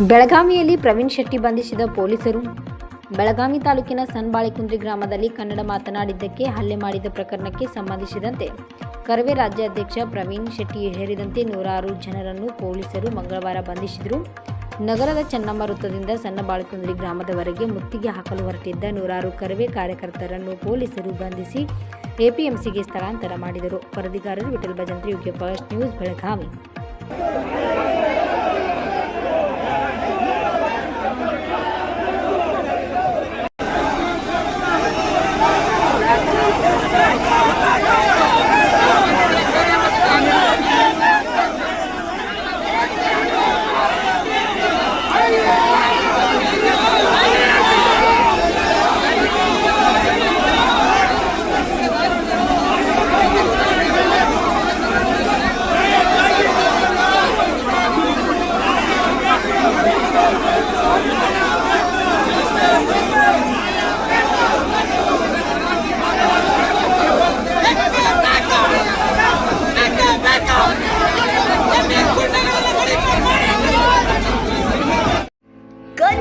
ಬೆಳಗಾವಿಯಲ್ಲಿ ಪ್ರವೀಣ್ ಶೆಟ್ಟಿ ಬಂಧಿಸಿದ ಪೊಲೀಸರು. ಬೆಳಗಾವಿ ತಾಲೂಕಿನ ಸನ್ಬಾಳೆಕುಂದ್ರಿ ಗ್ರಾಮದಲ್ಲಿ ಕನ್ನಡ ಮಾತನಾಡಿದ್ದಕ್ಕೆ ಹಲ್ಲೆ ಮಾಡಿದ ಪ್ರಕರಣಕ್ಕೆ ಸಂಬಂಧಿಸಿದಂತೆ ಕರವೇ ರಾಜ್ಯಾಧ್ಯಕ್ಷ ಪ್ರವೀಣ್ ಶೆಟ್ಟಿ ಸೇರಿದಂತೆ ನೂರಾರು ಜನರನ್ನು ಪೊಲೀಸರು ಮಂಗಳವಾರ ಬಂಧಿಸಿದರು. ನಗರದ ಚೆನ್ನಮ್ಮ ವೃತ್ತದಿಂದ ಸಣ್ಣ ಬಾಳಿಕುಂದ್ರಿ ಗ್ರಾಮದವರೆಗೆ ಮುತ್ತಿಗೆ ಹಾಕಲು ಹೊರಟಿದ್ದ ನೂರಾರು ಕರವೇ ಕಾರ್ಯಕರ್ತರನ್ನು ಪೊಲೀಸರು ಬಂಧಿಸಿ ಎಪಿಎಂಸಿಗೆ ಸ್ಥಳಾಂತರ ಮಾಡಿದರು. ವರದಿಗಾರರು Vithal Bhajantri UK first news, Belagavi.